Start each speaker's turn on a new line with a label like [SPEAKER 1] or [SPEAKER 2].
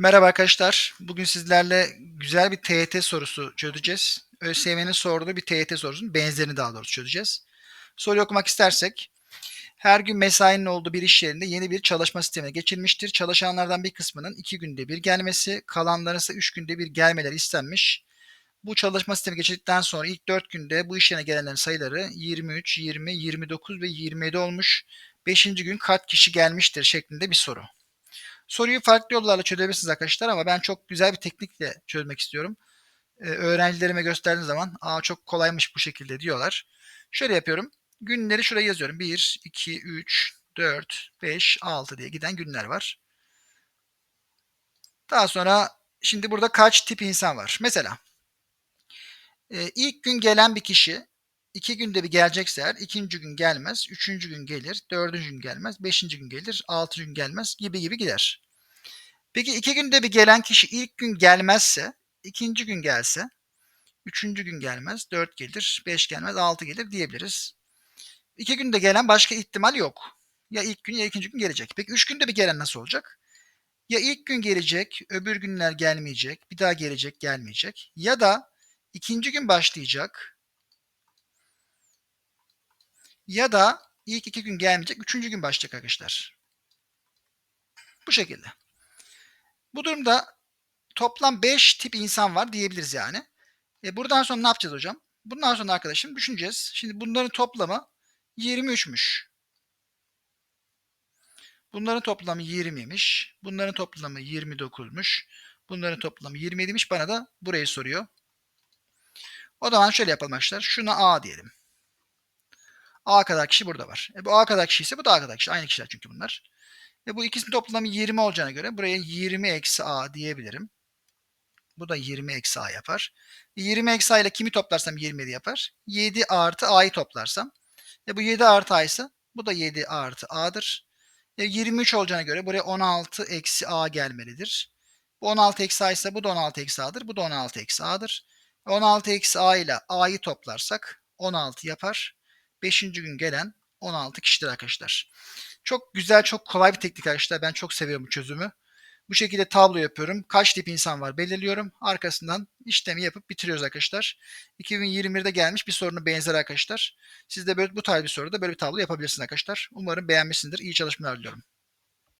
[SPEAKER 1] Merhaba arkadaşlar. Bugün sizlerle güzel bir TYT sorusu çözeceğiz. ÖSYM'nin sorduğu bir TYT sorusunun benzerini daha doğrusu çözeceğiz. Soruyu okumak istersek, her gün mesainin olduğu bir iş yerinde yeni bir çalışma sistemine geçilmiştir. Çalışanlardan bir kısmının iki günde bir gelmesi, kalanların ise üç günde bir gelmeleri istenmiş. Bu çalışma sistemi geçildikten sonra ilk 4 günde bu iş yerine gelenlerin sayıları 23, 20, 29 ve 27 olmuş. 5. gün kaç kişi gelmiştir şeklinde bir soru. Soruyu farklı yollarla çözebilirsiniz arkadaşlar ama ben çok güzel bir teknikle çözmek istiyorum. Ee, öğrencilerime gösterdiğim zaman aa çok kolaymış bu şekilde diyorlar. Şöyle yapıyorum. Günleri şuraya yazıyorum. 1, 2, 3, 4, 5, 6 diye giden günler var. Daha sonra şimdi burada kaç tip insan var? Mesela e, ilk gün gelen bir kişi iki günde bir gelecekse eğer ikinci gün gelmez, üçüncü gün gelir, dördüncü gün gelmez, beşinci gün gelir, altıncı gün gelmez gibi gibi gider. Peki iki günde bir gelen kişi ilk gün gelmezse, ikinci gün gelse, üçüncü gün gelmez, dört gelir, beş gelmez, altı gelir diyebiliriz. İki günde gelen başka ihtimal yok. Ya ilk gün ya ikinci gün gelecek. Peki üç günde bir gelen nasıl olacak? Ya ilk gün gelecek, öbür günler gelmeyecek, bir daha gelecek, gelmeyecek. Ya da ikinci gün başlayacak, ya da ilk iki gün gelmeyecek, üçüncü gün başlayacak arkadaşlar. Bu şekilde. Bu durumda toplam 5 tip insan var diyebiliriz yani. E buradan sonra ne yapacağız hocam? Bundan sonra arkadaşım düşüneceğiz. Şimdi bunların toplamı 23'müş. Bunların toplamı 20'ymiş. Bunların toplamı 29'muş. Bunların toplamı 27'miş. Bana da burayı soruyor. O zaman şöyle yapalım arkadaşlar. Şuna A diyelim. A kadar kişi burada var. E bu A kadar kişi ise bu da A kadar kişi. Aynı kişiler çünkü bunlar. Ve bu ikisinin toplamı 20 olacağına göre buraya 20 eksi A diyebilirim. Bu da 20 eksi A yapar. 20 eksi A ile kimi toplarsam 27 yapar. 7 artı A'yı toplarsam. E bu 7 artı A ise bu da 7 artı A'dır. E 23 olacağına göre buraya 16 eksi A gelmelidir. Bu 16 eksi A ise bu da 16 eksi A'dır. Bu da 16 eksi A'dır. 16 eksi A ile A'yı toplarsak 16 yapar. 5. gün gelen 16 kişidir arkadaşlar. Çok güzel, çok kolay bir teknik arkadaşlar. Ben çok seviyorum bu çözümü. Bu şekilde tablo yapıyorum. Kaç tip insan var belirliyorum. Arkasından işlemi yapıp bitiriyoruz arkadaşlar. 2021'de gelmiş bir sorunun benzer arkadaşlar. Siz de böyle bu tarz bir soruda böyle bir tablo yapabilirsiniz arkadaşlar. Umarım beğenmişsinizdir. İyi çalışmalar diliyorum.